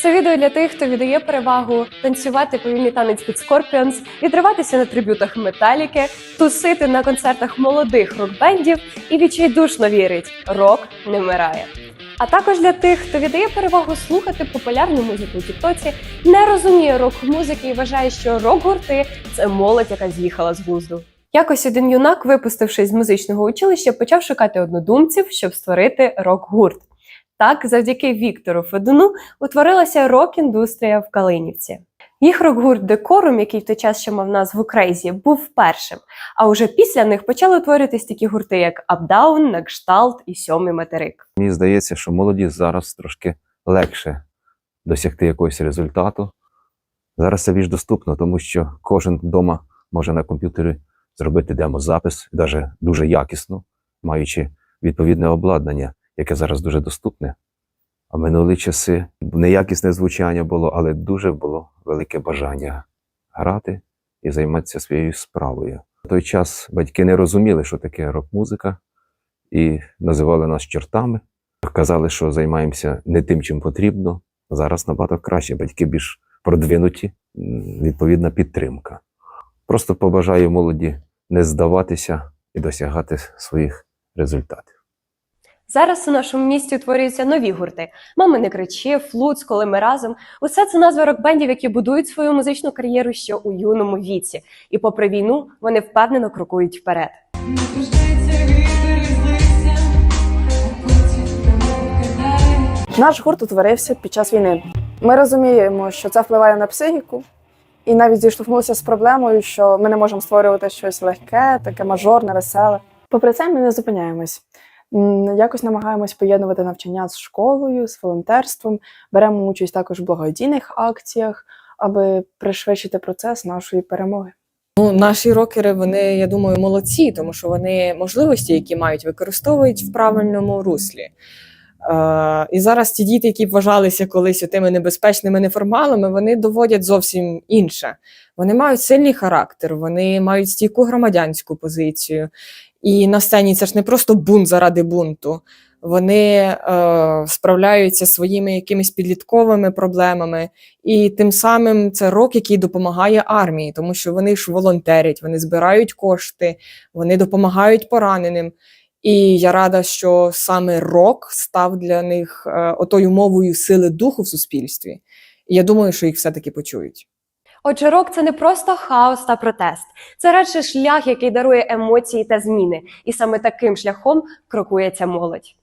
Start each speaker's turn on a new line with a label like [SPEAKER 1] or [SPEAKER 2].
[SPEAKER 1] Це відео для тих, хто віддає перевагу танцювати повільний танець під Scorpions, відриватися на трибютах металіки, тусити на концертах молодих рок-бендів і відчайдушно вірить, рок не вмирає. А також для тих, хто віддає перевагу слухати популярну музику у Тіктоці, не розуміє рок-музики і вважає, що рок-гурти це молодь, яка з'їхала з глузду. Якось один юнак, випустившись з музичного училища, почав шукати однодумців, щоб створити рок-гурт. Так, завдяки Віктору Федуну утворилася рок-індустрія в Калинівці. Їх рок-гурт Декорум, який в той час ще мав назву Крейзі, був першим. А уже після них почали утворюватись такі гурти, як Апдаун, Накшталт і Сьомий материк.
[SPEAKER 2] Мені здається, що молоді зараз трошки легше досягти якогось результату. Зараз це більш доступно, тому що кожен вдома може на комп'ютері зробити демозапис, навіть дуже якісно, маючи відповідне обладнання, яке зараз дуже доступне. А минулі часи неякісне звучання було, але дуже було велике бажання грати і займатися своєю справою. В той час батьки не розуміли, що таке рок-музика, і називали нас чортами. Казали, що займаємося не тим, чим потрібно. Зараз набагато краще, батьки більш продвинуті, відповідна підтримка. Просто побажаю молоді не здаватися і досягати своїх результатів.
[SPEAKER 1] Зараз у нашому місті утворюються нові гурти: Мама не кричи, Флуц, коли ми разом. Усе це назви рок-бендів, які будують свою музичну кар'єру ще у юному віці. І попри війну вони впевнено крокують вперед.
[SPEAKER 3] Наш гурт утворився під час війни. Ми розуміємо, що це впливає на психіку, і навіть зіштовхнулися з проблемою, що ми не можемо створювати щось легке, таке мажорне, веселе. Попри це, ми не зупиняємось. Якось намагаємось поєднувати навчання з школою, з волонтерством, беремо участь також в благодійних акціях, аби пришвидшити процес нашої перемоги.
[SPEAKER 4] Ну, наші рокери, вони, я думаю, молодці, тому що вони можливості, які мають, використовують в правильному руслі. Е, і зараз ті діти, які вважалися колись тими небезпечними неформалами, вони доводять зовсім інше. Вони мають сильний характер, вони мають стійку громадянську позицію. І на сцені це ж не просто бунт заради бунту. Вони е, справляються своїми якимись підлітковими проблемами, і тим самим це рок, який допомагає армії, тому що вони ж волонтерять, вони збирають кошти, вони допомагають пораненим. І я рада, що саме рок став для них е, отою мовою сили духу в суспільстві. І я думаю, що їх все-таки почують.
[SPEAKER 1] Отже, рок це не просто хаос та протест, це радше шлях, який дарує емоції та зміни. І саме таким шляхом крокується молодь.